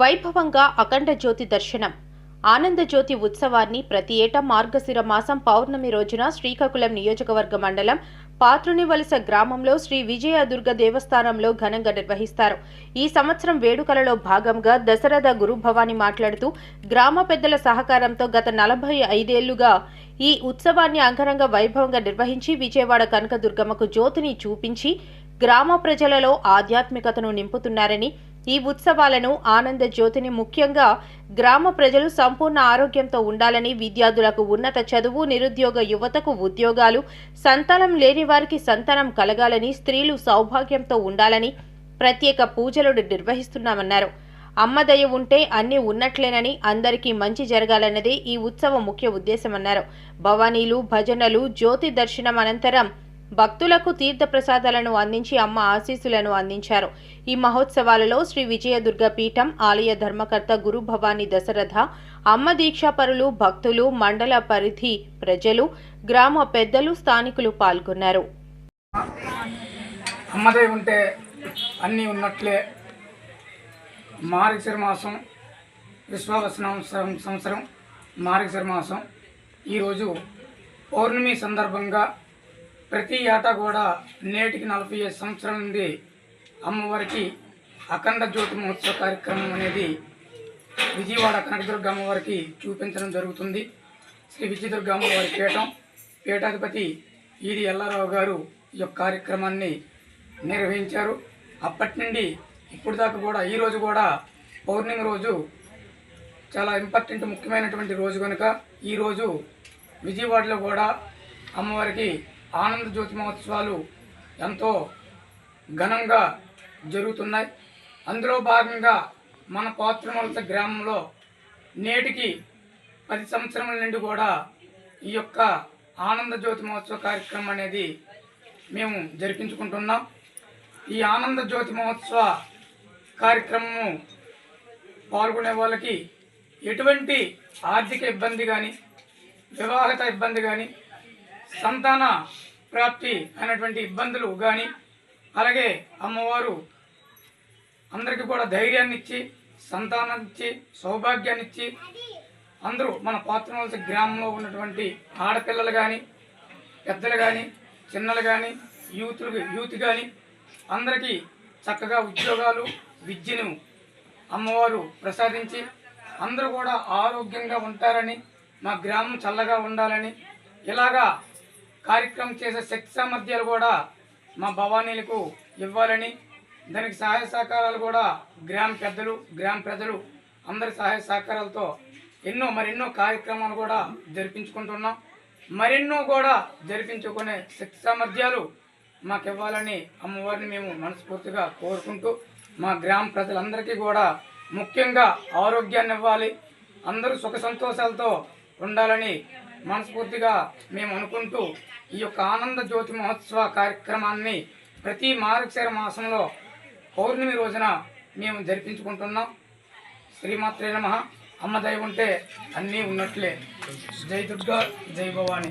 వైభవంగా అఖండ జ్యోతి దర్శనం. ఆనందజ్యోతి ఉత్సవాన్ని ప్రతి ఏటా మార్గశిర మాసం పౌర్ణమి రోజున శ్రీకాకుళం నియోజకవర్గ మండలం పాత్రునివలస గ్రామంలో శ్రీ విజయ దుర్గ దేవస్థానంలో ఘనంగా నిర్వహిస్తారు. ఈ సంవత్సరం వేడుకలలో భాగంగా దశరథ గురుభవాని మాట్లాడుతూ గ్రామ పెద్దల సహకారంతో గత నలభై ఐదేళ్ళుగా ఈ ఉత్సవాన్ని అంగరంగ వైభవంగా నిర్వహించి విజయవాడ కనకదుర్గమ్మకు జ్యోతిని చూపించి గ్రామ ప్రజలలో ఆధ్యాత్మికతను నింపుతున్నారని ఈ ఉత్సవాలను ఆనంద జ్యోతిని ముఖ్యంగా గ్రామ ప్రజలు సంపూర్ణ ఆరోగ్యంతో ఉండాలని విద్యార్థులకు ఉన్నత చదువు నిరుద్యోగ యువతకు ఉద్యోగాలు సంతానం లేని వారికి సంతానం కలగాలని స్త్రీలు సౌభాగ్యంతో ఉండాలని ప్రత్యేక పూజలు నిర్వహిస్తున్నామన్నారు. అమ్మదయ ఉంటే అన్నీ ఉన్నట్లేనని అందరికీ మంచి జరగాలన్నదే ఈ ఉత్సవ ముఖ్య ఉద్దేశమన్నారు. భవానీలు భజనలు జ్యోతి దర్శనం అనంతరం భక్తులకు తీర్థ ప్రసాదాలను అందించి అమ్మ ఆశీస్సులను అందించారు. ఈ మహోత్సవాలలో శ్రీ విజయదుర్గ పీఠం ఆలయ ధర్మకర్త గురు భవాని దశరథ అమ్మ దీక్షాపరులు భక్తులు మండల పరిధి ప్రజలు గ్రామ పెద్దలు స్థానికులు పాల్గొన్నారు. ఉంటే అన్నీ ఉన్నట్లే. మార్గశిర మాసం విశ్వావసనం సంవత్సరం మాసం. ఈరోజు పౌర్ణమి సందర్భంగా ప్రతి ఏటా కూడా నేటికి నలభై ఐదు సంవత్సరాల నుండి అమ్మవారికి అఖండ జ్యోతి మహోత్సవ కార్యక్రమం అనేది విజయవాడ కనకదుర్గ అమ్మవారికి చూపించడం జరుగుతుంది. శ్రీ విజయదుర్గ అమ్మవారి పీఠం పీఠాధిపతి ఈడి ఎల్లారావు గారు ఈ యొక్క కార్యక్రమాన్ని నిర్వహించారు. అప్పటి నుండి ఇప్పుడు దాకా కూడా ఈ రోజు కూడా పౌర్ణమి రోజు చాలా ఇంపార్టెంట్ ముఖ్యమైనటువంటి రోజు కనుక ఈరోజు విజయవాడలో కూడా అమ్మవారికి ఆనంద జ్యోతి మహోత్సవాలు ఎంతో ఘనంగా జరుగుతున్నాయి. అందులో భాగంగా మన పాత్రమలత గ్రామంలో నేటికి పది సంవత్సరముల నుండి కూడా ఈ యొక్క ఆనంద జ్యోతి మహోత్సవ కార్యక్రమం అనేది మేము జరిపించుకుంటున్నాం. ఈ ఆనంద జ్యోతి మహోత్సవ కార్యక్రమము పాల్గొనే వాళ్ళకి ఎటువంటి ఆర్థిక ఇబ్బంది కానీ వివాహత ఇబ్బంది కానీ సంతాన ప్రాప్తి అనేటువంటి ఇబ్బందులు కానీ అలాగే అమ్మవారు అందరికీ కూడా ధైర్యాన్ని ఇచ్చి సంతానం ఇచ్చి సౌభాగ్యాన్ని ఇచ్చి అందరూ మన పాత్రవలస గ్రామంలో ఉన్నటువంటి ఆడపిల్లలు కానీ పెద్దలు కానీ చిన్నలు కానీ యూత్లు యూత్ కానీ అందరికీ చక్కగా ఉద్యోగాలు విద్యను అమ్మవారు ప్రసాదించి అందరూ కూడా ఆరోగ్యంగా ఉంటారని మా గ్రామం చల్లగా ఉండాలని ఇలాగా కార్యక్రమం చేసే శక్తి సామర్థ్యాలు కూడా మా భవానీలకు ఇవ్వాలని దానికి సహాయ సహకారాలు కూడా గ్రామ పెద్దలు గ్రామ ప్రజలు అందరి సహాయ సహకారాలతో ఎన్నో మరెన్నో కార్యక్రమాలు కూడా జరిపించుకుంటున్నాం. మరెన్నో కూడా జరిపించుకునే శక్తి సామర్థ్యాలు మాకు ఇవ్వాలని అమ్మవారిని మేము మనస్ఫూర్తిగా కోరుకుంటూ మా గ్రామ ప్రజలందరికీ కూడా ముఖ్యంగా ఆరోగ్యాన్ని ఇవ్వాలి అందరూ సుఖ సంతోషాలతో ఉండాలని మనస్ఫూర్తిగా మేము అనుకుంటూ ఈ యొక్క ఆనంద జ్యోతి మహోత్సవ కార్యక్రమాన్ని ప్రతి మార్గశర మాసంలో పౌర్ణమి రోజున మేము జరిపించుకుంటున్నాం. శ్రీమాత్రే నమ. అమ్మ దయ ఉంటే అన్నీ ఉన్నట్లే. జై దుర్గా జై భవాని.